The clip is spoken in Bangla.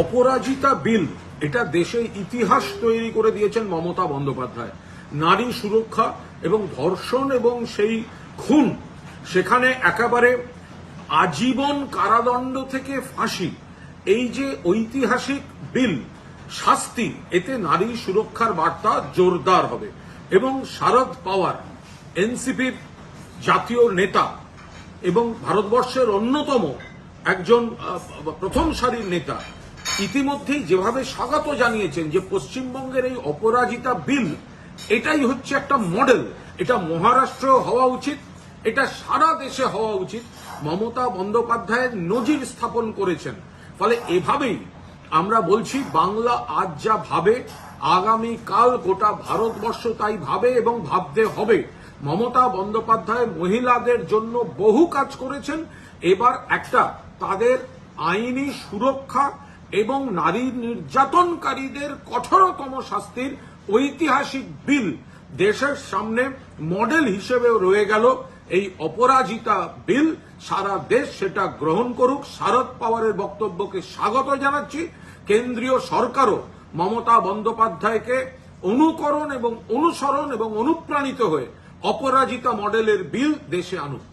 অপরাজিতা বিল, এটা দেশে ইতিহাস তৈরি করে দিয়েছেন মমতা বন্দ্যোপাধ্যায়। নারী সুরক্ষা এবং ধর্ষণ এবং সেই খুন, সেখানে একেবারে আজীবন কারাদণ্ড থেকে ফাঁসি। এই যে ঐতিহাসিক বিল, শাস্তি, এতে নারী সুরক্ষার বার্তা জোরদার হবে। এবং শারদ পাওয়ার, এনসিপির জাতীয় নেতা এবং ভারতবর্ষের অন্যতম একজন প্রথম সারির নেতা ইতিমধ্যেই যেভাবে স্বাগত জানিয়েছেন যে পশ্চিমবঙ্গের এই অপরাজিতা বিল, এটাই হচ্ছে একটা মডেল। এটা মহারাষ্ট্র হওয়া উচিত, এটা সারা দেশে হওয়া উচিত। মমতা বন্দ্যোপাধ্যায়ের নজির স্থাপন করেছেন। ফলে এভাবেই আমরা বলছি, বাংলা আজ যা ভাবে, আগামী কাল গোটা ভারতবর্ষ তাই ভাবে এবং ভাবতে হবে। মমতা বন্দ্যোপাধ্যায় মহিলাদের জন্য বহু কাজ করেছেন। এবার একটা, তাদের আইনি সুরক্ষা এবং নারী নির্যাতনকারীদের কঠোরতম শাস্তির ঐতিহাসিক বিল দেশের সামনে মডেল হিসেবে রয়ে গেল এই অপরাজিতা বিল। সারা দেশ সেটা গ্রহণ করুক। শারদ পাওয়ারের বক্তব্যকে স্বাগত জানাচ্ছি। কেন্দ্রীয় সরকারও মমতা বন্দ্যোপাধ্যায়কে অনুকরণ এবং অনুসরণ এবং অনুপ্রাণিত হয়ে অপরাজিতা মডেলের বিল দেশে আনুক।